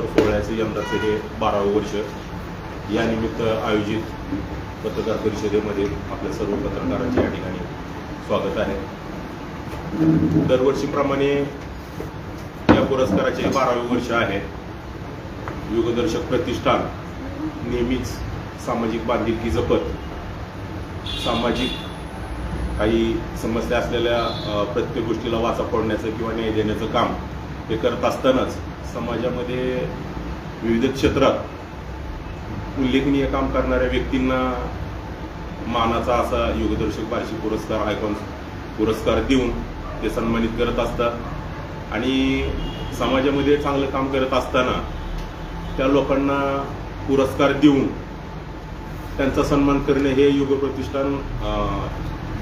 साखर यंदाचे यंदाचं हे बारावं वर्ष यानिमित्त आयोजित पत्रकार परिषदेमध्ये आपल्या सर्व पत्रकारांचे या ठिकाणी स्वागत आहे. दरवर्षीप्रमाणे या पुरस्काराचे बारावे वर्ष आहे. युगदर्शक प्रतिष्ठान नेहमीच सामाजिक बांधिलकी जपत सामाजिक काही समस्या असलेल्या प्रत्येक गोष्टीला वाचा फोडण्याचं किंवा न्याय देण्याचं काम हे करत असतानाच समाजामध्ये विविध क्षेत्रात उल्लेखनीय काम करणाऱ्या व्यक्तींना मानाचा असा युगदर्शक वार्षिक पुरस्कार आयकॉन पुरस्कार देऊन ते सन्मानित करत असतात. आणि समाजामध्ये चांगलं काम करत असताना त्या लोकांना पुरस्कार देऊन त्यांचा सन्मान करणे हे युग प्रतिष्ठान अं,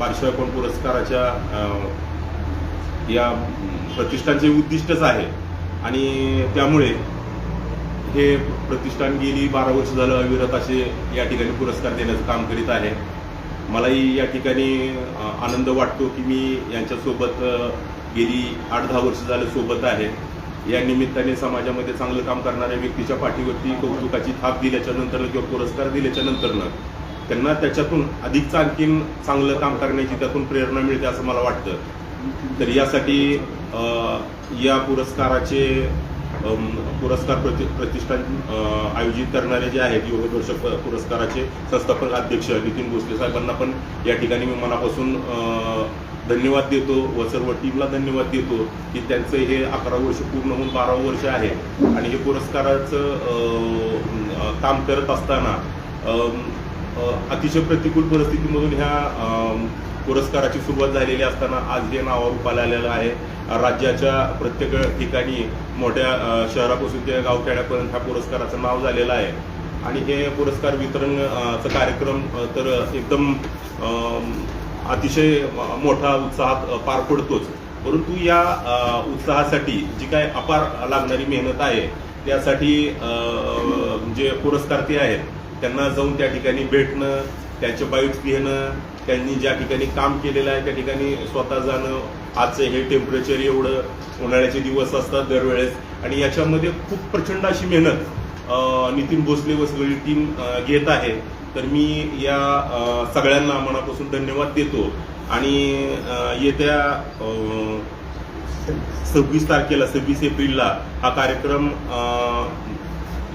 आयकॉन पुरस्काराच्या या प्रतिष्ठानचे उद्दिष्टच आहे. आणि त्यामुळे हे प्रतिष्ठान गेली बारा वर्ष झालं अविरत असे या ठिकाणी पुरस्कार देण्याचं काम करीत आहे. मलाही या ठिकाणी आनंद वाटतो की मी यांच्यासोबत गेली आठ दहा वर्ष झालं सोबत आहे. या निमित्ताने समाजामध्ये चांगलं काम करणाऱ्या व्यक्तीच्या पाठीवरती कौतुकाची थाप दिल्याच्या किंवा पुरस्कार दिल्याच्या नंतरनं त्यांना त्याच्यातून अधिक आणखीन चांगलं काम करण्याची त्यातून प्रेरणा मिळते असं मला वाटतं. तर यासाठी या पुरस्काराचे पुरस्कार प्रति प्रतिष्ठान आयोजित करणारे जे आहेत योगदर्शक पुरस्काराचे संस्थापक अध्यक्ष नितीन भोसले साहेबांना पण या ठिकाणी मी मनापासून धन्यवाद देतो व सर्व टीमला धन्यवाद देतो की त्यांचं हे अकरा वर्ष पूर्ण होऊन बारावं वर्ष आहे. आणि हे पुरस्काराचं काम करत असताना अतिशय प्रतिकूल परिस्थितीमधून ह्या पुरस्काराची सुरुवात झालेली असताना आज हे नाव रूपाला आलेलं आहे. राज्याच्या प्रत्येक ठिकाणी मोठ्या शहरापासून ते गावखेड्यापर्यंत ह्या पुरस्काराचं नाव झालेलं आहे. आणि हे पुरस्कार वितरण कार्यक्रम तर एकदम अतिशय मोठा उत्साहात पार पडतोच. परंतु या उत्साहासाठी जी काय अपार लागणारी मेहनत आहे त्यासाठी जे जे ते आहेत त्यांना जाऊन त्या ठिकाणी भेटणं त्यांचे बाईट्स घेणं त्यांनी ज्या ठिकाणी काम केलेलं आहे त्या ठिकाणी स्वतः जाणं आजचं हे टेम्परेचर एवढं उन्हाळ्याचे दिवस असतात दरवेळेस. आणि याच्यामध्ये खूप प्रचंड अशी मेहनत नितीन भोसले व सगळी टीम घेत आहे. तर मी या सगळ्यांना मनापासून धन्यवाद देतो. आणि येत्या सव्वीस तारखेला सव्वीस एप्रिलला हा कार्यक्रम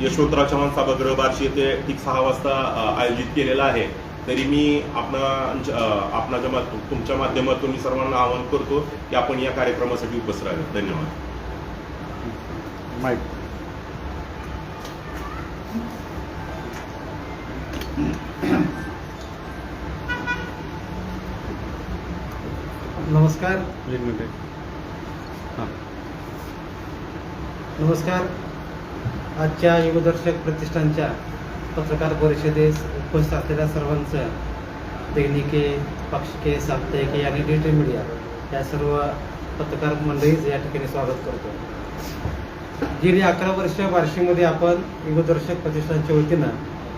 यशवंतराव चव्हाण सभागृह बार्शी येथे ठीक सहा वाजता आयोजित केलेला आहे. तरी मी आपणा अ, आपणाच्या माध- तुमच्या माध्यमातून मी सर्वांना आवाहन करतो की आपण या कार्यक्रमासाठी उपस्थित राहावे. धन्यवाद. माईक. नमस्कार. एक मिनिट हां. नमस्कार. आजच्या युगदर्शक प्रतिष्ठानच्या पत्रकार परिषदेस उपस्थित असलेल्या सर्वांचं दैनिके पाक्षिके साप्ताहिके आणि डिजिटल मीडिया या सर्व पत्रकार मंडळीच या ठिकाणी स्वागत करतो. गेली अकरा वर्ष बार्शीमध्ये आपण युगदर्शक प्रतिष्ठानच्या वतीनं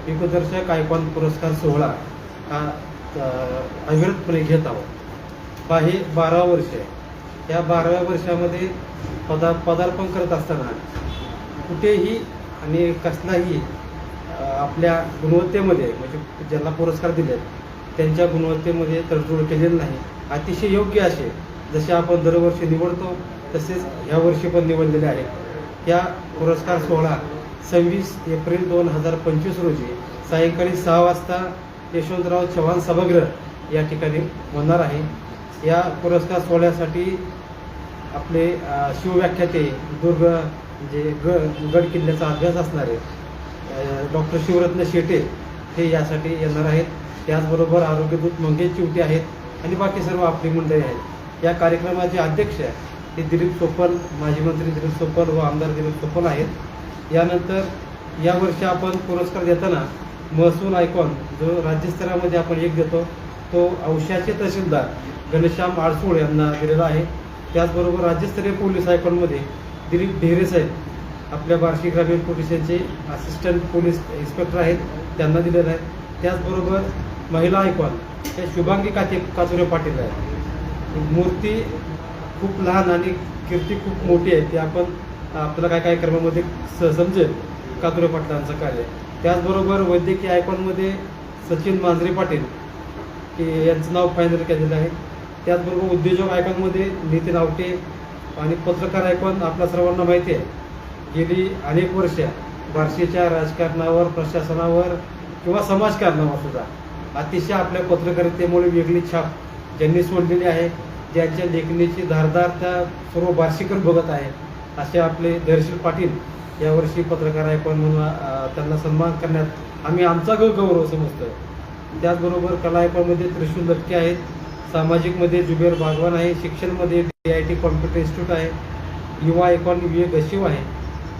युगदर्शक आयकॉन पुरस्कार सोहळा हा अविरतपणे घेत आहोत. बा हे बारा वर्ष आहे. या बाराव्या वर्षामध्ये पदा पदार्पण करत असताना कुठेही आणि कसलाही आपल्या गुणवत्तेमध्ये म्हणजे ज्यांना पुरस्कार दिलेत त्यांच्या गुणवत्तेमध्ये तडजोड केलेली नाही. अतिशय योग्य असे जसे आपण दरवर्षी निवडतो तसेच ह्या वर्षी पण निवडलेले आहेत. या पुरस्कार सोहळा सव्वीस एप्रिल दोन हजार पंचवीस रोजी सायंकाळी सहा वाजता यशवंतराव चव्हाण सभागृह या ठिकाणी होणार आहे. या पुरस्कार सोहळ्यासाठी आपले शिवव्याख्याते दुर्ग म्हणजे ग गड किल्ल्याचा अभ्यास असणारे डॉक्टर शिवरत्न शेटे हे यासाठी येणार आहेत. त्याचबरोबर आरोग्यदूत मंगेश चिवटे आहेत आणि बाकी सर्व आपली मंडळी आहेत. या कार्यक्रमाचे अध्यक्ष हे दिलीप सोपल माजी मंत्री दिलीप सोपल व आमदार दिलीप सोपल आहेत. यानंतर यावर्षी आपण पुरस्कार देताना महसूल आयकॉन जो राज्यस्तरामध्ये आपण एक देतो तो औषधाचे तहसीलदार घनश्याम आडसूळ यांना दिलेला आहे. त्याचबरोबर राज्यस्तरीय पोलीस आयकॉनमध्ये दिलीप ढेरे साहेब आपल्या बार्शी ग्रामीण पोलिसांचे असिस्टंट पोलीस इन्स्पेक्टर आहेत त्यांना दिलेलं आहे. त्याचबरोबर महिला आयकॉन हे शुभांगी काते काचुरे पाटील आहेत. मूर्ती खूप लहान आणि कीर्ती खूप मोठी आहे. ती आपण आपल्याला काय काय कर्मामध्ये स- समजेल कातुरे पाटलांचं कार्य. त्याचबरोबर वैद्यकीय आयकॉनमध्ये सचिन मांजरे पाटील की यांचं नाव फायनल केलेलं आहे. त्याचबरोबर उद्योजक आयकॉनमध्ये नितीन आवटे आणि पत्रकार आयकॉन आपल्या सर्वांना माहिती आहे. गेली अनेक वर्ष बार्शीच्या राजकारणावर प्रशासनावर किंवा समाजकारणावर सुद्धा. अतिशय आपल्या पत्रकारितेमुळे वेगळी छाप ज्यांनी सोडलेली आहे ज्यांच्या लेखणीची धारदार त्या सर्व बार्शीकर बघत आहे असे आपले धैर्यशील पाटील यावर्षी पत्रकार आयकॉन म्हणून त्यांना सन्मान करण्यात आम्ही आमचा ग गौरव समजतोय. त्याचबरोबर कला त्रिशूल लटके आहेत सामाजिकमध्ये जुबेर बागवान आहे शिक्षणमध्ये D I T computer institute आहे युवा आयकॉन विवेक गशिव आहे.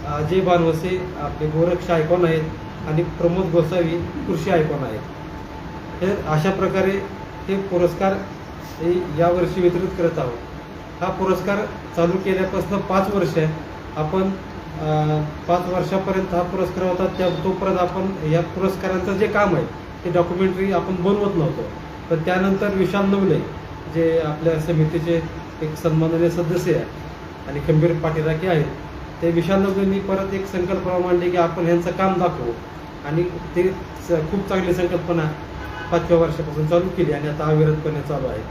अजय बानवसे आपले गोरक्ष आयकॉन आहेत आणि प्रमोद गोसावी कृषी आयकॉन आहेत. हे अशा प्रकारे हे पुरस्कार हे यावर्षी वितरित करत आहोत. हा पुरस्कार चालू केल्यापासून पाच वर्ष आपण पाच वर्षापर्यंत हा पुरस्कार होता. त्या तोपर्यंत आपण या पुरस्कारांचं जे काम आहे ते डॉक्युमेंटरी आपण बनवत नव्हतो. पण त्यानंतर विशाल नवले जे आपल्या समितीचे एक सन्माननीय सदस्य आहे आणि खंबीर पाठीराखे आहेत ते विशाल परत एक संकल्पना मांडली की आपण ह्यांचं काम दाखवू. आणि ते स- खूप चांगली संकल्पना पाचव्या वर्षापासून चालू केली आणि आता अविरतपणे चालू आहे.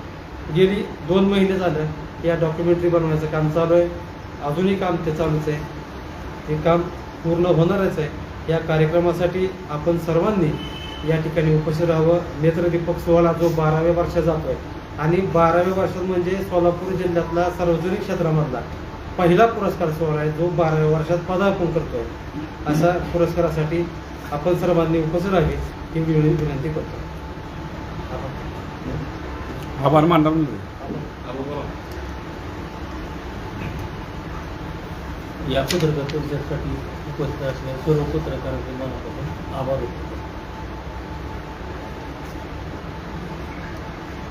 गेली दोन महिने झालं या डॉक्युमेंटरी बनवण्याचं काम चालू आहे. अजूनही काम ते चालूच आहे. हे काम पूर्ण होणारच आहे. या कार्यक्रमासाठी आपण सर्वांनी या ठिकाणी उपस्थित राहावं. नेत्रदीपक सोहळा जो बाराव्या वर्षात जातोय. आणि बाराव्या वर्षात म्हणजे सोलापूर जिल्ह्यातला सार्वजनिक क्षेत्रामधला. पहिला पुरस्कार सोहळा आहे जो बाराव्या वर्षात पदार्पण करतोय. असा पुरस्कारासाठी आपण सर्वांनी उपस्थित राहावे ही विन- विनंती करतो. आपण- आभार मानला म्हणजे. या पत्रकार परिषदेसाठी उपस्थित असलेल्या सर्व पत्रकारांचे मनापासून आभार व्यक्त करतो.